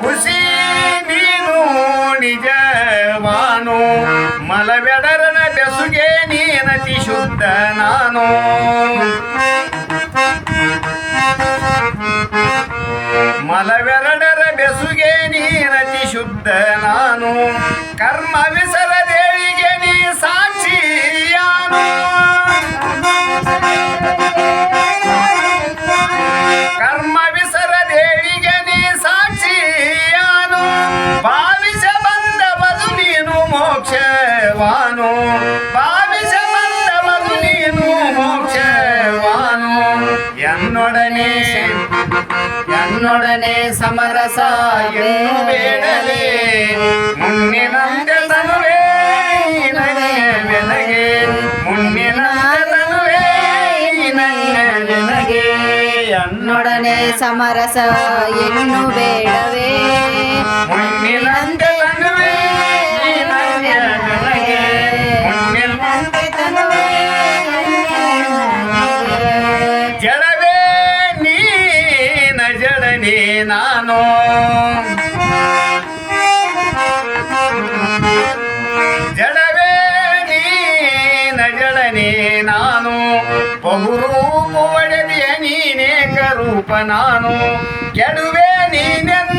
ಖುಷಿ ನೀನು ನಿಜವಾನು? ಮಲವೆಡರನ ಬೆಸುಗೆ ನೀನತಿ ಶುದ್ಧ ನಾನು? ಮಲವೆರಡರ ಬೆಸುಗೆ ನೀನತಿ ಶುದ್ಧ ನಾನು? ಕರ್ಮ என்னுடனே என்னுடனே சமரசாயும் வேடலே. முன்னினங்க தனுவே விலகே முன்னினவே விலகே என்னுடனே சமரச என்னும் வேடவே. முன்னிலந்த ನಾನು. ಜಡವೇ ನೀನ ಜಡನೇ ನಾನು. ಬಹುರೂಪ ಒಡೆದಿಯ ನೀನೇಕ ರೂಪ ನಾನು. ಕೆಡುವೆ ನೀನೆಂದೆಂದು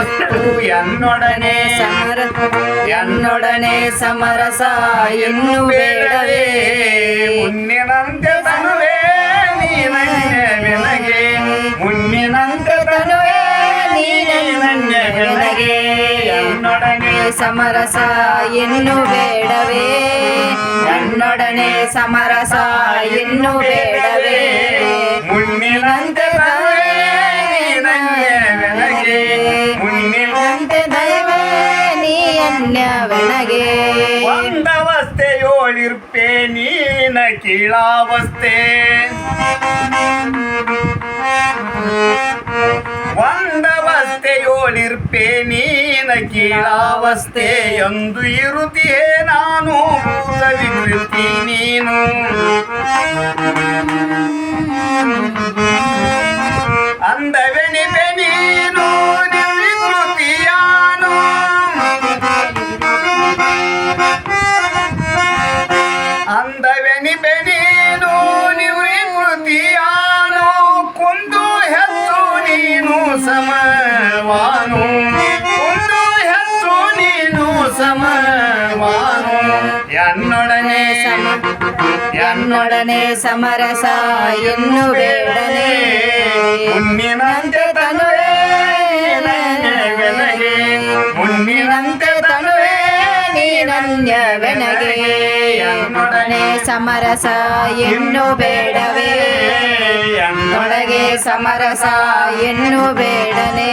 ವಸ್ತು ಎನ್ನೊಡನೆ ಸಮರ ಎನ್ನೊಡನೆ ಸಮರಸ ಎನ್ನು ಬೇಡವೇ ಮುನ್ನಿನಂತೆ ತನುವೇ ನೀನನ್ಯ ಬೆನಗೆ ಮುನ್ನಿನಂತೆ ತನುವೇ ನೀನನ್ಯ ಬೆನಗೆ ಎನ್ನೊಡನೆ ಸಮರಸ ಎನ್ನು ಬೇಡವೇ ನನ್ನೊಡನೆ ಸಮರಸ ಎನ್ನು ಬೇಡವೇ ನೀ ಅನ್ಯವೆನಗೆ ಒಂದವಸ್ಥೆಯೋಳಿರ್ಪೆ ನೀನ ಕೀಳಾವಸ್ಥೆ ಒಂದವಸ್ಥೆಯೋಳಿರ್ಪೆ ನೀನ ಕೀಳಾವಸ್ಥೆ ಎಂದು ಇರುತ್ತಿಯೇ ನಾನು ಭೂತ ವಿಕೃತಿ ನೀನು ಅಂದವೆನಿಪೆ ನೀನು ಎನ್ನೊಡನೆ ಸಮ ಎನ್ನೊಡನೆ ಸಮರಸ ಇನ್ನು ಬೇಡನೆ. ಮುನ್ನಿನಂತೆ ತನುವೇ ಬೆನಗೆ. ಮುನ್ನಿನಂತೆ ತನುವೇ ನೀನನ್ಯವೆನಗೆ ಎನ್ನೊಡನೆ ಸಮರಸ ಎನ್ನು ಬೇಡವೇ. ನೊಳಗೆ ಸಮರಸ ಎನ್ನು ಬೇಡನೆ.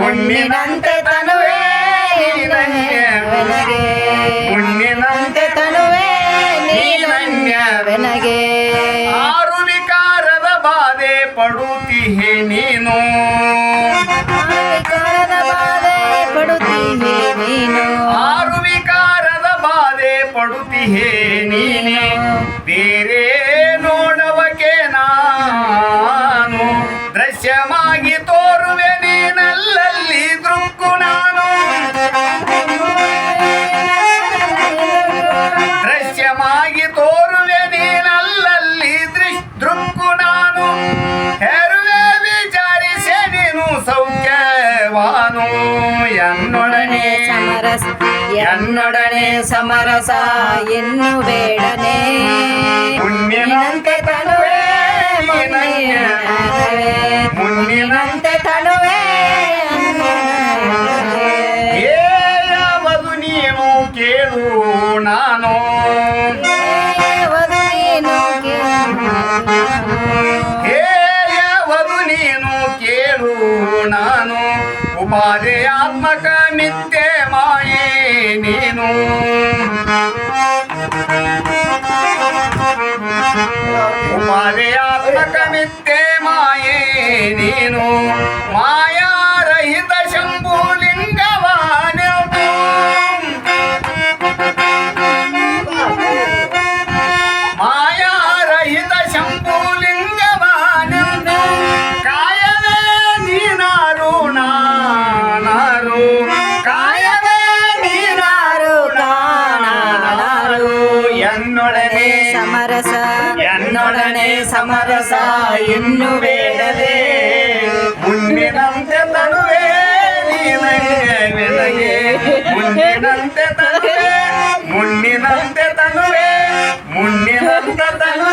ಮುನ್ನಿನಂತೆ ತನುವೇ ನೀನನ್ಯವೆನಗೆ ಮುನ್ನಿನಂತೆ ತನುವೇ ನೀನನ್ಯವೆನಗೆ ಆರು ವಿಕಾರದ ಬಾಧೆ ಪಡುತ್ತಿಹೆ ನೀನು. ವಿಕಾರದ ಬಾಧೆ ಪಡುತ್ತೀಹೆ ನೀನು. ಆರು ವಿಕಾರದ ಬಾಧೆ ಪಡುತ್ತಿಹೆ ನೀನೇ. ಬೇರೆ ಎನ್ನೊಡನೆ ಸಮರಸ ಎನ್ನೊಡನೆ ಸಮರಸ ಎನ್ನು ಬೇಡನೆ ಮುನ್ನಿನಂತೆ ತನುವೇ ಮುನ್ನಿನಂತೆ ಮುನ್ನಿನಂತೆ ತನುವೇ ಹೇಳಬದು ನೀನು ಕೇಳು ನಾನು ఉపాధి ఆత్మక నిత్యమాయే నేను ఉపాధి ఆత్మక నిత్యమాయే నేను మాయారహిత శం నిన్ను వేడదే ముందినంతే తనువే వెనగే ముందినంతే తనువే ముందినంతే తనువే ముందినంత తను